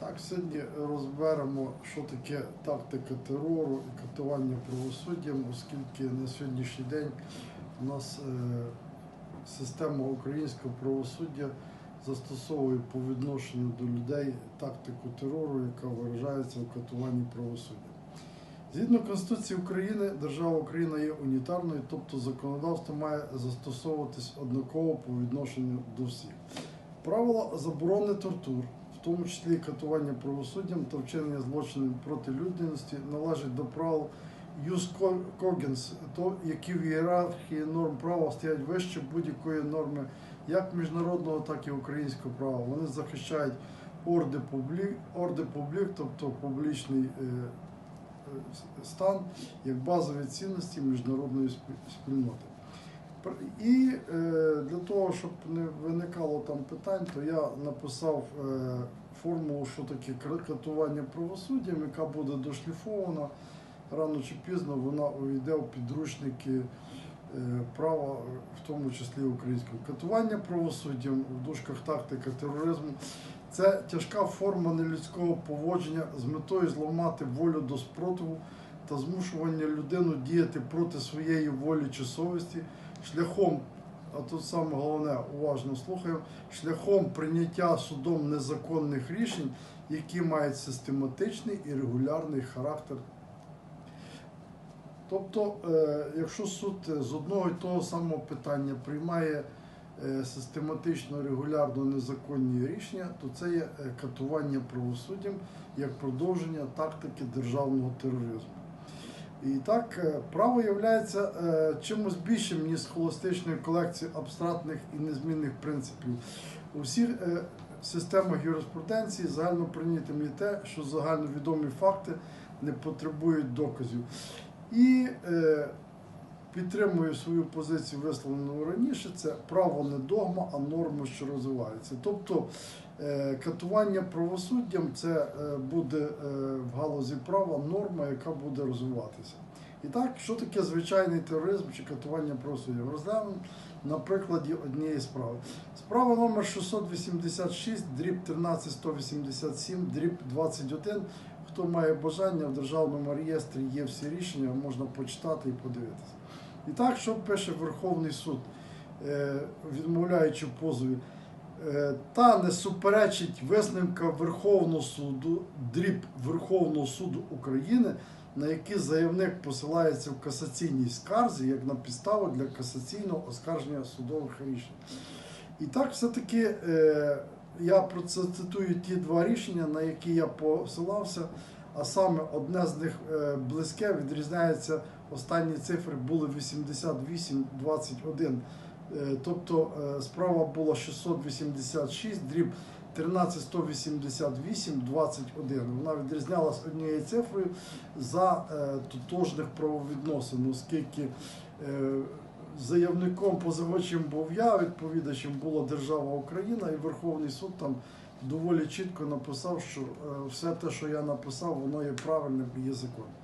Так, сьогодні розберемо, що таке тактика терору і катування правосуддям, оскільки на сьогоднішній день у нас е, система українського правосуддя застосовує по відношенню до людей тактику терору, яка виражається в катуванні правосуддя. Згідно Конституції України, держава Україна є унітарною, тобто законодавство має застосовуватись однаково по відношенню до всіх. Правила заборони тортур, в тому числі катування правосуддям та вчинення злочинів проти людяності, належать до правил юс когенс, то які в ієрархії норм права стоять вище будь-якої норми, як міжнародного, так і українського права. Вони захищають орди публік, орди публік, тобто публічний е, е, стан, як базові цінності міжнародної спільноти. І е, для того, щоб не виникало там питань, то я написав е, формулу, що таке катування правосуддям, яка буде дошліфована. Рано чи пізно вона увійде в підручники е, права, в тому числі українського. Катування правосуддям в дужках тактика тероризму це тяжка форма нелюдського поводження з метою зламати волю до спротиву та змушування людину діяти проти своєї волі чи совісті шляхом, а тут саме головне, уважно слухаємо, шляхом прийняття судом незаконних рішень, які мають систематичний і регулярний характер. Тобто, е, якщо суд з одного і того самого питання приймає е, систематично, регулярно незаконні рішення, то це є е, катування правосуддям як продовження тактики державного тероризму. І так, е, право є чимось більшим, ніж схоластичної колекції абстрактних і незмінних принципів. У всіх е, системах юриспруденції загально прийнятим є те, що загальновідомі факти не потребують доказів. І е, підтримую свою позицію, висловлену раніше, це право не догма, а норма, що розвивається. Тобто е, катування правосуддям це е, буде е, в галузі права норма, яка буде розвиватися. І так, що таке звичайний тероризм чи катування правосуддя? Розглянемо на прикладі однієї справи. Справа номер 686, дріб 13187, дріб 21. Хто має бажання в державному реєстрі є всі рішення, можна почитати і подивитися. І так, що пише Верховний суд, е, відмовляючи позові, Е, та не суперечить висновка Верховного суду, дріб Верховного суду України, на який заявник посилається в касаційній скарзі як на підставу для касаційного оскарження судових рішень. І так, все-таки е, я процитую ті два рішення, на які я посилався, а саме одне з них е, близьке відрізняється. Останні цифри були 88-21. Е, Тобто е, справа була 686, дріб 13188, 21. Вона відрізнялась однією цифрою за е, тотожних правовідносин, оскільки заявником позивачем був я, відповідачем була держава Україна, і Верховний суд там доволі чітко написав, що все те, що я написав, воно є правильним і є законним.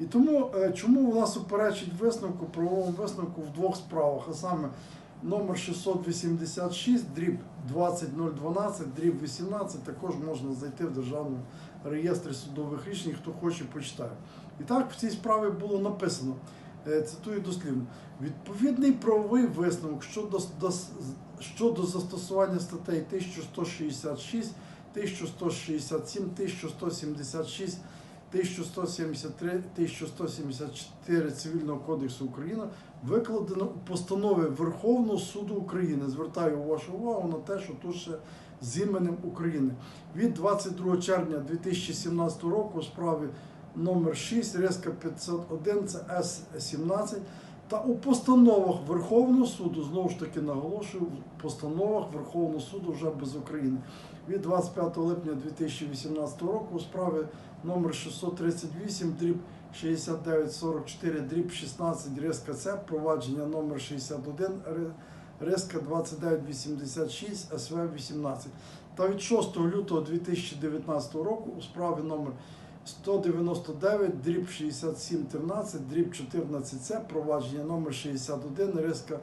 І тому чому вона суперечить висновку, правовому висновку в двох справах, а саме номер 686, дріб 20012, дріб 18, також можна знайти в Державному реєстрі судових рішень, хто хоче, почитає. І так в цій справі було написано, е, цитую дослівно, відповідний правовий висновок щодо, щодо застосування статей 1166, 1167, 1176, 1173, 1174 Цивільного кодексу України викладено у постанові Верховного суду України. Звертаю вашу увагу на те, що тут ще з іменем України. Від 22 червня 2017 року у справі номер 6 Резка 501, це С-17, та у постановах Верховного суду, знову ж таки наголошую, в постановах Верховного суду вже без України. Від 25 липня 2018 року у справі номер 638, дріб 6944, дріб 16, Резка С, провадження номер 61, Ре- Резка 2986, СВ 18. Та від 6 лютого 2019 року у справі номер 199, дріб 6713, дріб 14 С, провадження номер 61, Резка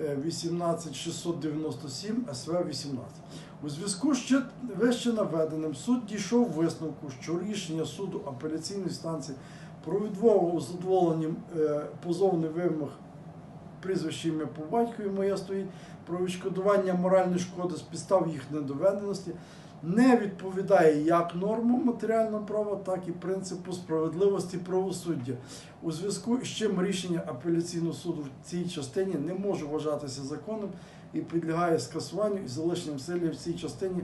е, 18697, СВ 18. У зв'язку з ще вище наведеним суд дійшов висновку, що рішення суду апеляційної станції про відмову у задоволенні е, позовних вимог прізвище ім'я по батькові моє стоїть про відшкодування моральної шкоди з підстав їх недоведеності не відповідає як нормам матеріального права, так і принципу справедливості правосуддя. У зв'язку з чим рішення апеляційного суду в цій частині не може вважатися законним і підлягає скасуванню і залишенням силі в цій частині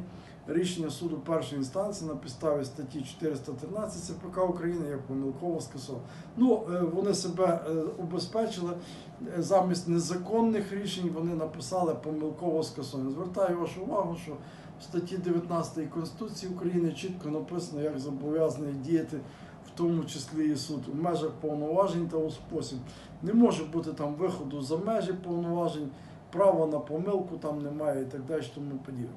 рішення суду першої інстанції на підставі статті 413 ЦПК України як помилково скасовано. Ну, е, вони себе е, убезпечили е, замість незаконних рішень вони написали помилково скасовано. Звертаю вашу увагу, що в статті 19 Конституції України чітко написано, як зобов'язаний діяти, в тому числі і суд, у межах повноважень та у спосіб. Не може бути там виходу за межі повноважень, права на помилку там немає і так далі, тому подібне.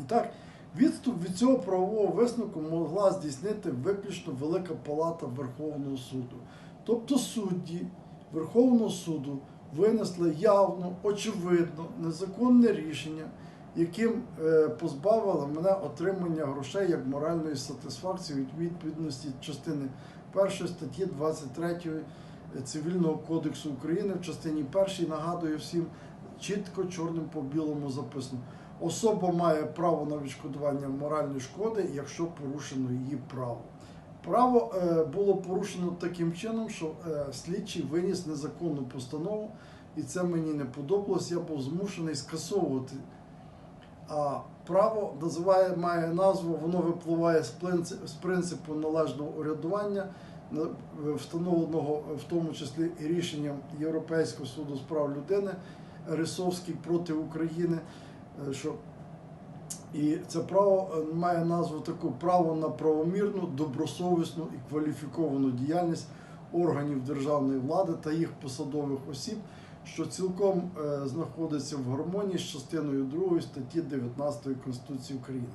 І так, відступ від цього правового висновку могла здійснити виключно Велика Палата Верховного суду. Тобто судді Верховного суду винесли явно, очевидно, незаконне рішення, яким е, позбавили мене отримання грошей як моральної сатисфакції від відповідності частини 1 статті 23 Цивільного кодексу України в частині 1 нагадую всім чітко чорним по білому записано. Особа має право на відшкодування моральної шкоди, якщо порушено її право. Право е, було порушено таким чином, що е, слідчий виніс незаконну постанову, і це мені не подобалось. Я був змушений скасовувати. А право називає, має назву, воно випливає з принципу, належного урядування, встановленого в тому числі і рішенням Європейського суду з прав людини Рисовський проти України. е, Що і це право е, має назву таку право на правомірну, добросовісну і кваліфіковану діяльність органів державної влади та їх посадових осіб, що цілком е, знаходиться в гармонії з частиною 2 статті 19 Конституції України.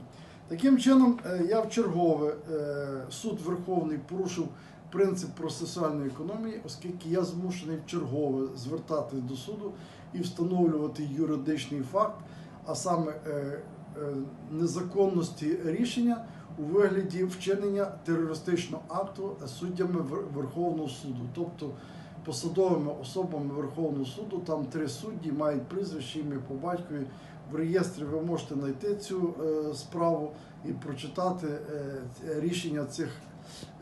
Таким чином, е, я в чергове е, суд Верховний порушив принцип процесуальної економії, оскільки я змушений в чергове звертатись до суду і встановлювати юридичний факт, а саме незаконності рішення у вигляді вчинення терористичного акту суддями Вер- Верховного суду, тобто посадовими особами Верховного суду. Там три судді мають прізвище, ім'я по батькові. В реєстрі ви можете знайти цю е, справу і прочитати е, рішення цих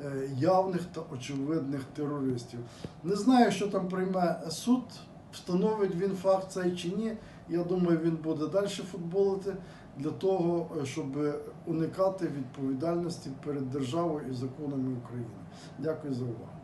е, явних та очевидних терористів. Не знаю, що там прийме суд, встановить він факт цей чи ні. Я думаю, він буде далі футболити для того, щоб уникати відповідальності перед державою і законами України. Дякую за увагу.